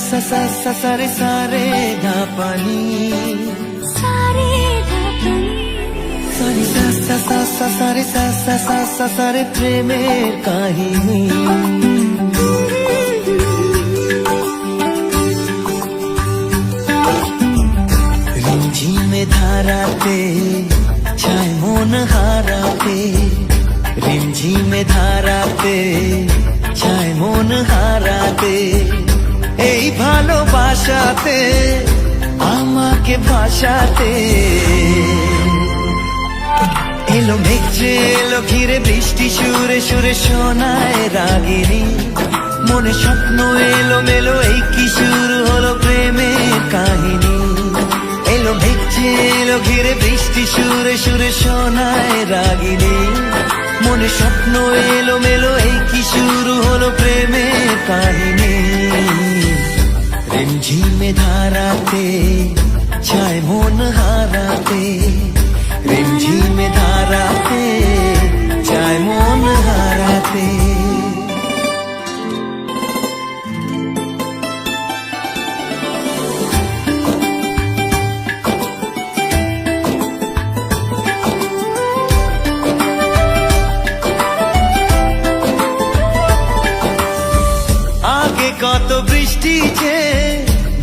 সা সা সা সা রে সা রে ধা পানি সারে ধাপনি সানি সা সা সা সা সা সা সা সা সা সা রে প্রেমের কাহিনী হারাতে রিমঝিমে ধারাতে ছায় মন হারাতে। এই ভালোবাসাতে, আমাকে ভাসাতে। এলো মেঘে এলো ঘিরে বৃষ্টি সুরে সুরে শোনায় রাগিনী। মনে স্বপ্ন এলো মেলো, এই কি শুরু হলো প্রেমের কাহিনী। এলো মেঘে এলো ঘিরে সুরে সোনায় রাগিনী মনে স্বপ্ন এলো মেলো এই কি শুরু হলো প্রেমের কাহিনী। রিমঝিমে ধারাতে ছায় মন হারাতে রিমঝিমে ধারাতে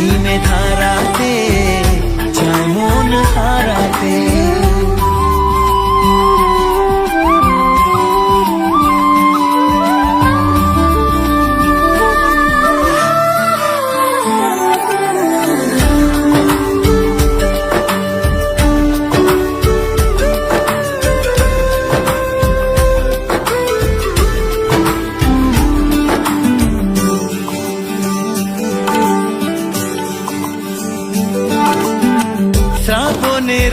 রিমঝিমে ধারাতে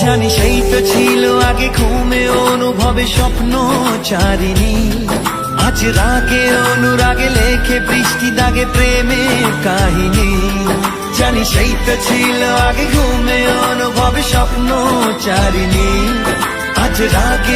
জানি সেই তো ছিল আগে ঘুমে অনুভবে স্বপ্ন চারিনি আজ রাগে অনুরাগে লেখে বৃষ্টি দাগে প্রেমের কাহিনী। জানি সেই তো ছিল আগে ঘুমে অনুভবে স্বপ্ন চারিনি আজ রাগে